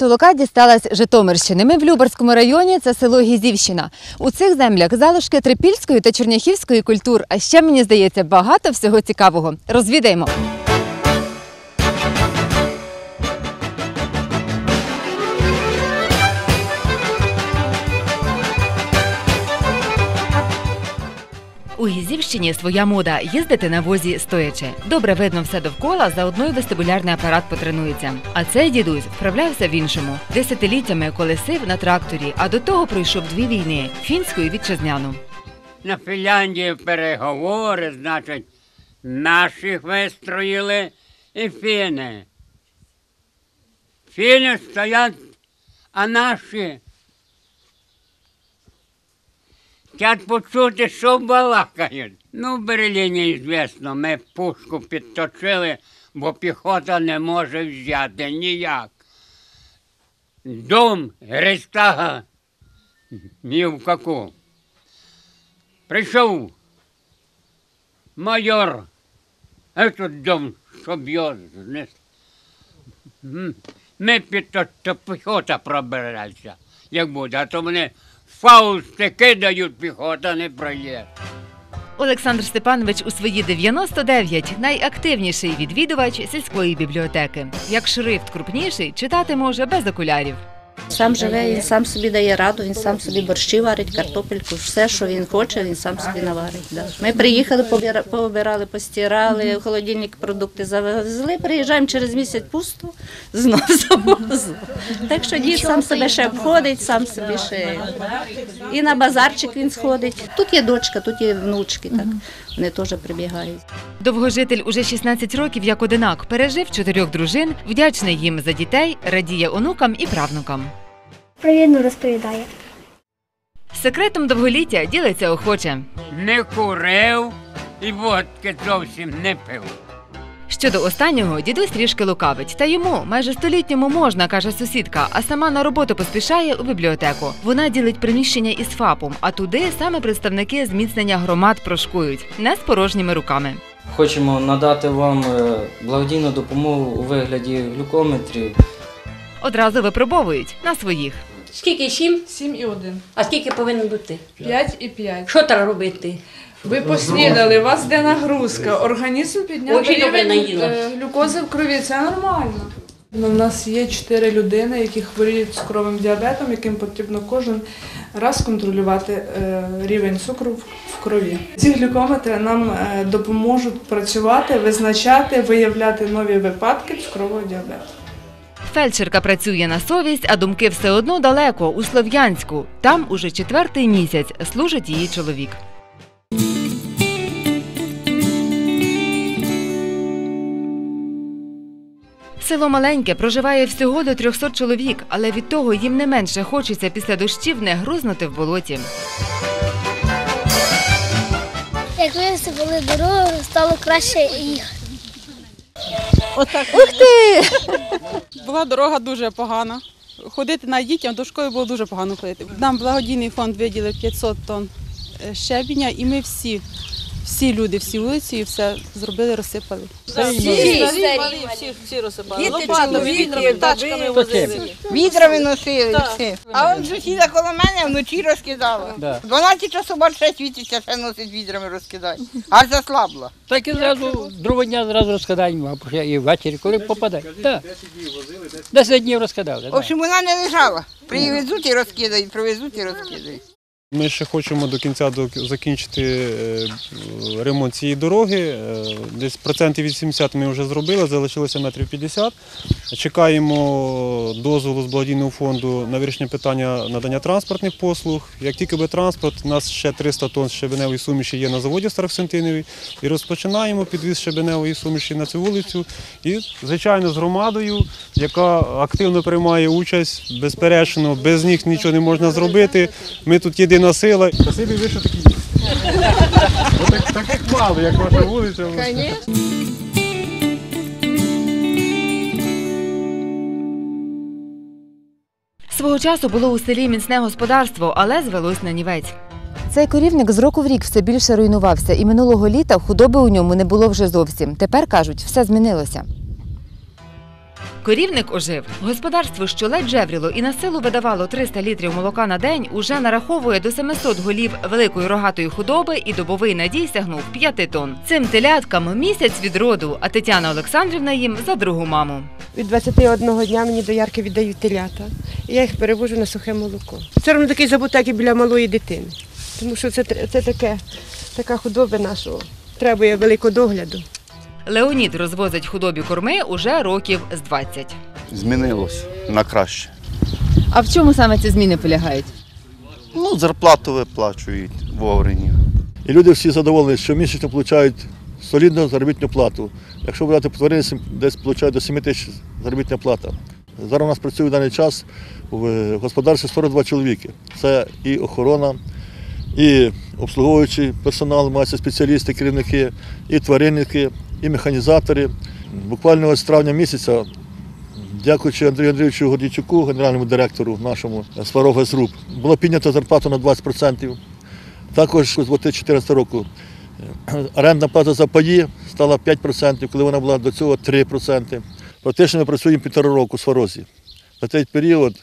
Толока дісталась Житомирщини. Ми в Любарському районі, це село Гізівщина. У цих землях залишки трипільської та черняхівської культур. А ще мені здається багато всього цікавого. Розвідаємо. У Гізівщині своя мода їздити на возі стоячи. Добре видно все довкола, заодно й вестибулярний апарат потренується. А цей дідусь вправлявся в іншому. Десятиліттями колесив на тракторі, а до того пройшов дві війни фінську і вітчизняну. На Фінляндії переговори, значить, наших вистроїли і фіни. Фіни стоять, а наші. Хотять почути, що балакають. Ну, в Берліні, звісно, ми пушку підточили, бо піхота не може взяти ніяк. Дом Рейхстага ні в каку. Прийшов майор, а тут дом, щоб його знести. Ми під то, то піхота пробиралися, як буде, а то вони фаусти кидають, піхота не пройде. Олександр Степанович у свої 99 найактивніший відвідувач сільської бібліотеки. Як шрифт крупніший, читати може без окулярів. Сам живе, він сам собі дає раду, він сам собі борщі варить, картопельку, все, що він хоче, він сам собі наварить. Да. Ми приїхали, пообирали, постирали, в холодильник продукти завезли, приїжджаємо через місяць пусто, знов завозимо. Так що дід сам себе ще обходить, сам собі ще і на базарчик він сходить. Тут є дочка, тут є внучки, так вони теж прибігають. Довгожитель уже 16 років як одинак пережив чотирьох дружин, вдячний їм за дітей, радіє онукам і правнукам. Провідно розповідає. Секретом довголіття ділиться охоче. Не курив і водки зовсім не пив. Щодо останнього, дідусь трішки лукавить. Та йому майже столітньому можна, каже сусідка, а сама на роботу поспішає у бібліотеку. Вона ділить приміщення із ФАПом, а туди саме представники зміцнення громад прошкують не з порожніми руками. Хочемо надати вам е, благодійну допомогу у вигляді глюкометрів. Одразу випробовують на своїх. Скільки сім? 7 і 1. А скільки повинен бути? 5 і 5. Що треба робити? Ви поснідали, у вас де нагрузка, організм підняв Очень добре рівень наїлась. е, глюкози в крові, це нормально. Ну, У нас є 4 людини, які хворіють цукровим діабетом, яким потрібно кожен раз контролювати е, рівень цукру в- в крові. Ці глюкометри нам е, допоможуть працювати, визначати, виявляти нові випадки цукрового діабету. Фельдшерка працює на совість, а думки все одно далеко у Слов'янську. Там уже четвертий місяць служить її чоловік. Село маленьке проживає всього до 300 чоловік, але від того їм не менше хочеться після дощів не грузнути в болоті. Як висипали дорогу, стало краще їхати. Була дорога дуже погана. Ходити на дітям до школи було дуже погано ходити. Нам благодійний фонд виділив 500 тонн е, щебеня, і ми всі, всі люди, всі вулиці, і все зробили, розсипали. Всі, всі, всі, всі розсипали. Лопатами, відрами, тачками возили. Відра виносили всі. А от сусіда коло мене вночі розкидала. 12 часу більше світиться, ще носить відрами розкидає. Аж заслабла. Так і зразу другого дня зразу розкидаємо, а і ввечері, коли попаде. Так. Десять днів розкидали. В общем, вона не лежала. Привезуть і розкидають, привезуть і розкидають. Ми ще хочемо до кінця закінчити е, ремонт цієї дороги. Е, Десь процентів 80 ми вже зробили, залишилося метрів 50. Чекаємо дозволу з благодійного фонду на вирішення питання надання транспортних послуг. Як тільки буде транспорт, у нас ще 300 тонн щебеневої суміші є на заводі Староксентинові. І розпочинаємо підвіз щебеневої суміші на цю вулицю. І, звичайно, з громадою, яка активно приймає участь, безперечно, без них нічого не можна зробити. Ми тут єдина сила. Спасибі, ви що такі є. Отак- Таких мало, як ваша вулиця. Свого часу було у селі міцне господарство, але звелось на нівець. Цей корівник з року в рік все більше руйнувався, і минулого літа худоби у ньому не було вже зовсім. Тепер кажуть, все змінилося. Корівник ожив. Господарство, що ледь жевріло і на силу видавало 300 літрів молока на день, уже нараховує до 700 голів великої рогатої худоби і добовий надій сягнув 5 тонн. Цим теляткам місяць від роду, а Тетяна Олександрівна їм за другу маму. Від 21 дня мені до ярки віддають телята. І я їх перевожу на сухе молоко. Це равно такий забут, як і біля малої дитини. Тому що це, це таке, така худобина, що требує великого догляду. Леонід розвозить худобі корми уже років з 20. Змінилось на краще. А в чому саме ці зміни полягають? Ну, зарплату виплачують вовремя. І люди всі задоволені, що місячно отримують солідну заробітну плату. Якщо брати по тваринницям, десь отримують до 7 тисяч заробітна плата. Зараз у нас працює в даний час в господарстві 42 чоловіки. Це і охорона, і обслуговуючий персонал, маються спеціалісти, керівники, і тваринники, і механізатори. Буквально ось травня місяця Дякуючи Андрію Андрійовичу Гордійчуку, генеральному директору нашому Сварога Зруб, було піднято зарплату на 20%. Також з 2014 року е, орендна плата за паї стала 5%, коли вона була до цього 3%. Практично ми працюємо півтора року в Сварозі. За цей період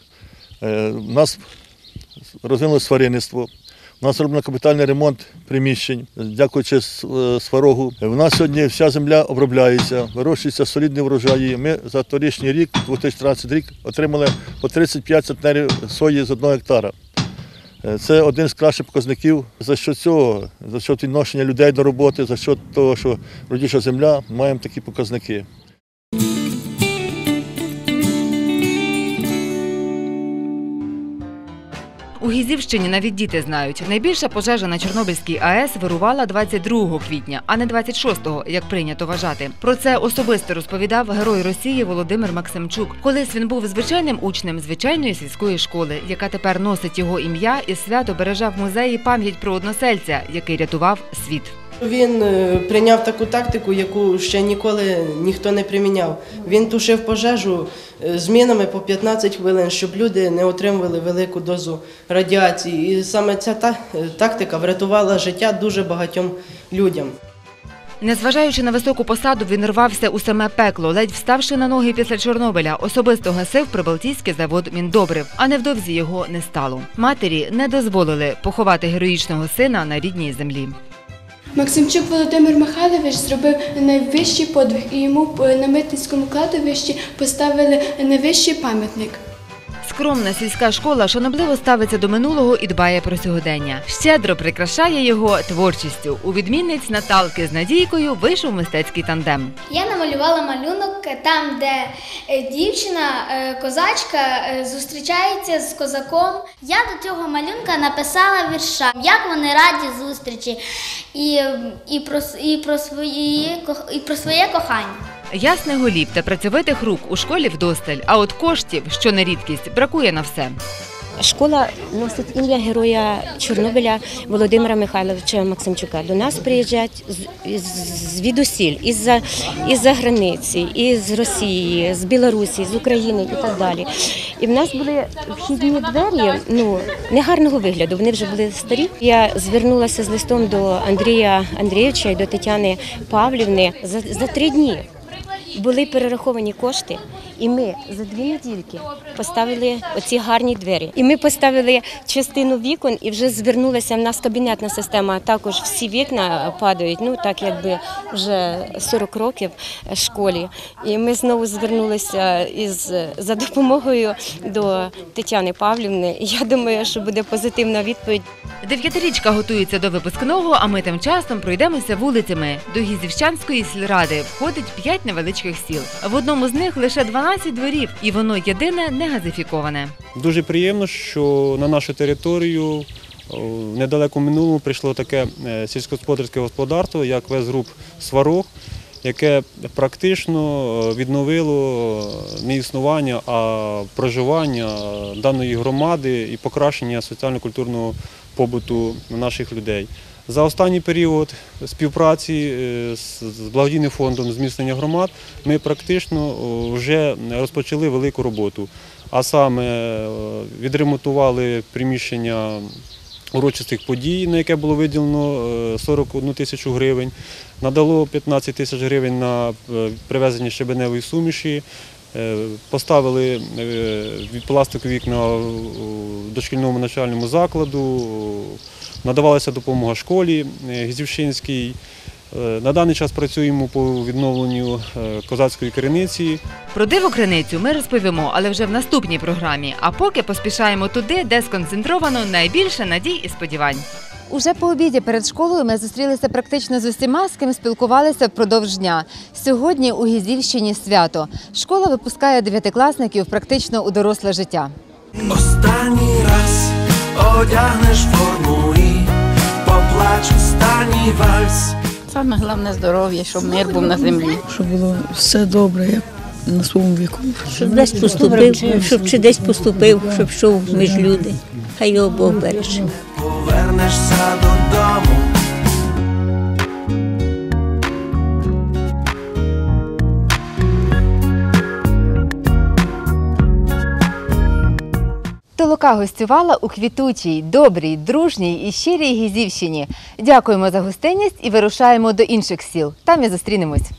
е, у нас розвинулося сваринництво. У нас зроблено капітальний ремонт приміщень, дякуючи е, сварогу. У нас сьогодні вся земля обробляється, вирощуються солідні врожаї. Ми за торічній рік, 2013 рік, отримали по 35 центнерів сої з одного гектара. Е, Це один з кращих показників. За що цього, за що відношення людей до роботи, за що того, що родюча земля, маємо такі показники. У Гізівщині навіть діти знають, найбільша пожежа на Чорнобильській АЕС вирувала 22 квітня, а не 26-го, як прийнято вважати. Про це особисто розповідав герой Росії Володимир Максимчук. Колись він був звичайним учнем звичайної сільської школи, яка тепер носить його ім'я і свято береже в музеї пам'ять про односельця, який рятував світ. Він е, прийняв таку тактику, яку ще ніколи ніхто не приміняв. Він тушив пожежу е, змінами по 15 хвилин, щоб люди не отримували велику дозу радіації. І саме ця е, тактика врятувала життя дуже багатьом людям. Незважаючи на високу посаду, він рвався у саме пекло, ледь вставши на ноги після Чорнобиля, особисто гасив Прибалтійський завод Міндобрив, а невдовзі його не стало. Матері не дозволили поховати героїчного сина на рідній землі. Максимчук Володимир Михайлович зробив найвищий подвиг, і йому на митницькому кладовищі поставили найвищий пам'ятник. Скромна сільська школа шанобливо ставиться до минулого і дбає про сьогодення. Щедро прикрашає його творчістю. У відмінниць Наталки з Надійкою вийшов мистецький тандем. Я намалювала малюнок там, де е, дівчина, е, козачка е, зустрічається з козаком. Я до цього малюнка написала вірша, як вони раді зустрічі і, і, про, і, про, свої, і про своє кохання. Ясних голів та працьовитих рук у школі вдосталь, а от коштів, що не рідкість, бракує на все. Школа носить ім'я героя Чорнобиля Володимира Михайловича Максимчука. До нас приїжджають звідусіль, із-за із-за границі, із Росії, з Білорусі, з України і так далі. І в нас були вхідні двері ну, негарного вигляду, вони вже були старі. Я звернулася з листом до Андрія Андрійовича і до Тетяни Павлівни за, за три дні. Були перераховані кошти, і ми за дві недільки поставили оці гарні двері. І ми поставили частину вікон і вже звернулася в нас кабінетна система. Також всі вікна падають. Ну так якби вже 40 років школі. І ми знову звернулися із за допомогою до Тетяни Павлівни. Я думаю, що буде позитивна відповідь. Дев'ятирічка готується до випускного, а ми тим часом пройдемося вулицями. До Гізівщанської сільради входить п'ять невеличких сіл. В одному з них лише 12 дворів, і воно єдине не газифіковане. Дуже приємно, що на нашу територію в недалекому минулому прийшло таке е, сільськогосподарське господарство, як Везгруп Сварог, яке практично е, відновило е, не існування, а проживання даної громади і покращення соціально-культурного побуту наших людей. За останній період співпраці е, з благодійним фондом зміцнення громад ми практично вже розпочали велику роботу. А саме е, відремонтували приміщення урочистих подій, на яке було виділено е, 41 тисячу гривень, надало 15 тисяч гривень на е, привезення щебеневої суміші. Е, Поставили е, пластикові вікна в дошкільному навчальному закладу, надавалася допомога школі е, Гізівщинській. Е, На даний час працюємо по відновленню козацької криниці. Про диву криницю ми розповімо, але вже в наступній програмі. А поки поспішаємо туди, де сконцентровано найбільше надій і сподівань. Уже по обіді перед школою ми зустрілися практично з усіма, з ким спілкувалися впродовж дня. Сьогодні у Гізівщині свято. Школа випускає дев'ятикласників практично у доросле життя. Останній раз одягнеш форму і поплач останній вальс. Саме головне здоров'я, щоб мир був на землі. щоб було все добре, як на своєму віку. Щоб десь поступив, щоб чи десь поступив, щоб йшов між люди. Хай його Бог береже. Повернешся додому. Толока гостювала у квітучій, добрій, дружній і щирій Гізівщині. Дякуємо за гостинність і вирушаємо до інших сіл. Там і зустрінемось.